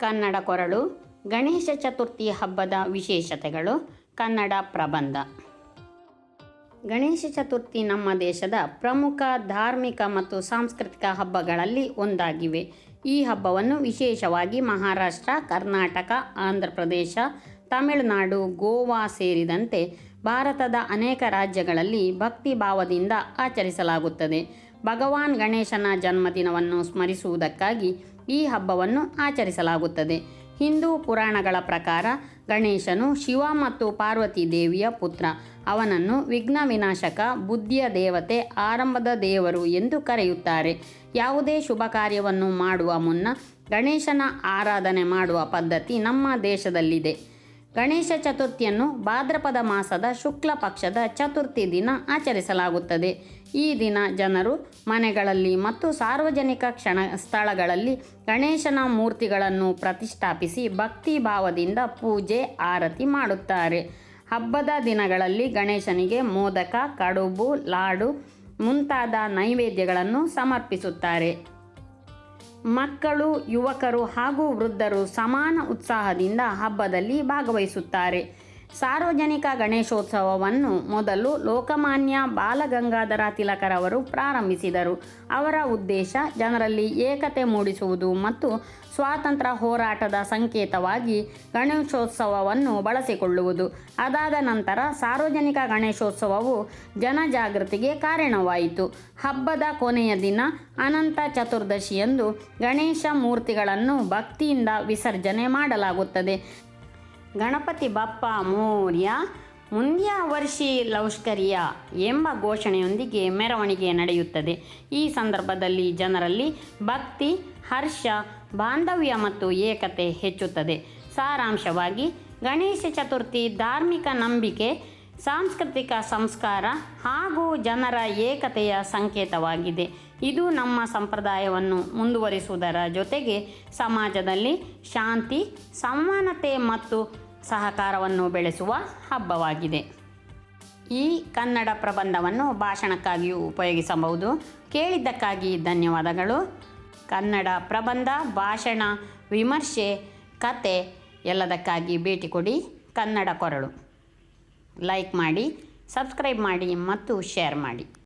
ಕನ್ನಡ ಕೊರಳು, ಗಣೇಶ ಚತುರ್ಥಿ ಹಬ್ಬದ ವಿಶೇಷತೆಗಳು, ಕನ್ನಡ ಪ್ರಬಂಧ. ಗಣೇಶ ಚತುರ್ಥಿ ನಮ್ಮ ದೇಶದ ಪ್ರಮುಖ ಧಾರ್ಮಿಕ ಮತ್ತು ಸಾಂಸ್ಕೃತಿಕ ಹಬ್ಬಗಳಲ್ಲಿ ಒಂದಾಗಿವೆ. ಈ ಹಬ್ಬವನ್ನು ವಿಶೇಷವಾಗಿ ಮಹಾರಾಷ್ಟ್ರ, ಕರ್ನಾಟಕ ಆಂಧ್ರ ಪ್ರದೇಶ ತಮಿಳುನಾಡು, ಗೋವಾ ಸೇರಿದಂತೆ ಭಾರತದ ಅನೇಕ ರಾಜ್ಯಗಳಲ್ಲಿ ಭಕ್ತಿ ಭಾವದಿಂದ ಆಚರಿಸಲಾಗುತ್ತದೆ. ಭಗವಾನ್ ಗಣೇಶನ ಜನ್ಮದಿನವನ್ನು ಸ್ಮರಿಸುವುದಕ್ಕಾಗಿ ಈ ಹಬ್ಬವನ್ನು ಆಚರಿಸಲಾಗುತ್ತದೆ. ಹಿಂದೂ ಪುರಾಣಗಳ ಪ್ರಕಾರ ಗಣೇಶನು ಶಿವ ಮತ್ತು ಪಾರ್ವತಿ ದೇವಿಯ ಪುತ್ರ. ಅವನನ್ನು ವಿಘ್ನ ವಿನಾಶಕ ಬುದ್ಧಿಯ ದೇವತೆ, ಆರಂಭದ ದೇವರು ಎಂದು ಕರೆಯುತ್ತಾರೆ. ಯಾವುದೇ ಶುಭ ಕಾರ್ಯವನ್ನು ಮಾಡುವ ಮುನ್ನ ಗಣೇಶನ ಆರಾಧನೆ ಮಾಡುವ ಪದ್ಧತಿ ನಮ್ಮ ದೇಶದಲ್ಲಿದೆ. ಗಣೇಶ ಚತುರ್ಥಿಯನ್ನು ಭಾದ್ರಪದ ಮಾಸದ ಶುಕ್ಲ ಪಕ್ಷದ ಚತುರ್ಥಿ ದಿನ ಆಚರಿಸಲಾಗುತ್ತದೆ. ಈ ದಿನ ಜನರು ಮನೆಗಳಲ್ಲಿ ಮತ್ತು ಸಾರ್ವಜನಿಕ ಕ್ಷಣ ಸ್ಥಳಗಳಲ್ಲಿ ಗಣೇಶನ ಮೂರ್ತಿಗಳನ್ನು ಪ್ರತಿಷ್ಠಾಪಿಸಿ ಭಕ್ತಿ ಭಾವದಿಂದ ಪೂಜೆ, ಆರತಿ ಮಾಡುತ್ತಾರೆ. ಹಬ್ಬದ ದಿನಗಳಲ್ಲಿ ಗಣೇಶನಿಗೆ ಮೋದಕ, ಕಡುಬು, ಲಾಡು ಮುಂತಾದ ನೈವೇದ್ಯಗಳನ್ನು ಸಮರ್ಪಿಸುತ್ತಾರೆ. ಮಕ್ಕಳು ಯುವಕರು ಹಾಗೂ ವೃದ್ಧರು ಸಮಾನ ಉತ್ಸಾಹದಿಂದ ಹಬ್ಬದಲ್ಲಿ ಭಾಗವಹಿಸುತ್ತಾರೆ. ಸಾರ್ವಜನಿಕ ಗಣೇಶೋತ್ಸವವನ್ನು ಮೊದಲು ಲೋಕಮಾನ್ಯ ಬಾಲಗಂಗಾಧರ ತಿಲಕರವರು ಪ್ರಾರಂಭಿಸಿದರು. ಅವರ ಉದ್ದೇಶ ಜನರಲ್ಲಿ ಏಕತೆ ಮೂಡಿಸುವುದು ಮತ್ತು ಸ್ವಾತಂತ್ರ್ಯ ಹೋರಾಟದ ಸಂಕೇತವಾಗಿ ಗಣೇಶೋತ್ಸವವನ್ನು ಬಳಸಿಕೊಳ್ಳುವುದು. ಅದಾದ ನಂತರ ಸಾರ್ವಜನಿಕ ಗಣೇಶೋತ್ಸವವು ಜನಜಾಗೃತಿಗೆ ಕಾರಣವಾಯಿತು. ಹಬ್ಬದ ಕೊನೆಯ ದಿನ ಅನಂತ ಚತುರ್ದಶಿಯಂದು ಗಣೇಶ ಮೂರ್ತಿಗಳನ್ನು ಭಕ್ತಿಯಿಂದ ವಿಸರ್ಜನೆ ಮಾಡಲಾಗುತ್ತದೆ. ಗಣಪತಿ ಬಪ್ಪ ಮೋರ್ಯ ಮುಂದ್ಯ ವರ್ಷಿ ಲೌಷ್ಕರಿಯ ಎಂಬ ಘೋಷಣೆಯೊಂದಿಗೆ ಮೆರವಣಿಗೆ ನಡೆಯುತ್ತದೆ. ಈ ಸಂದರ್ಭದಲ್ಲಿ ಜನರಲ್ಲಿ ಭಕ್ತಿ, ಹರ್ಷ, ಬಾಂಧವ್ಯ ಮತ್ತು ಏಕತೆ ಹೆಚ್ಚುತ್ತದೆ. ಸಾರಾಂಶವಾಗಿ, ಗಣೇಶ ಚತುರ್ಥಿ ಧಾರ್ಮಿಕ ನಂಬಿಕೆ, ಸಾಂಸ್ಕೃತಿಕ ಸಂಸ್ಕಾರ ಹಾಗೂ ಜನರ ಏಕತೆಯ ಸಂಕೇತವಾಗಿದೆ. ಇದು ನಮ್ಮ ಸಂಪ್ರದಾಯವನ್ನು ಮುಂದುವರಿಸುವುದರ ಜೊತೆಗೆ ಸಮಾಜದಲ್ಲಿ ಶಾಂತಿ ಸಮಾನತೆ ಮತ್ತು ಸಹಕಾರವನ್ನು ಬೆಳೆಸುವ ಹಬ್ಬವಾಗಿದೆ. ಈ ಕನ್ನಡ ಪ್ರಬಂಧವನ್ನು ಭಾಷಣಕ್ಕಾಗಿಯೂ ಉಪಯೋಗಿಸಬಹುದು. ಕೇಳಿದ್ದಕ್ಕಾಗಿ ಧನ್ಯವಾದಗಳು. ಕನ್ನಡ ಪ್ರಬಂಧ, ಭಾಷಣ, ವಿಮರ್ಶೆ, ಕತೆ ಎಲ್ಲದಕ್ಕಾಗಿ ಭೇಟಿ ಕೊಡಿ. ಕನ್ನಡ ಕೊರಳು. ಲೈಕ್ ಮಾಡಿ, ಸಬ್ಸ್ಕ್ರೈಬ್ ಮಾಡಿ ಮತ್ತು ಶೇರ್ ಮಾಡಿ.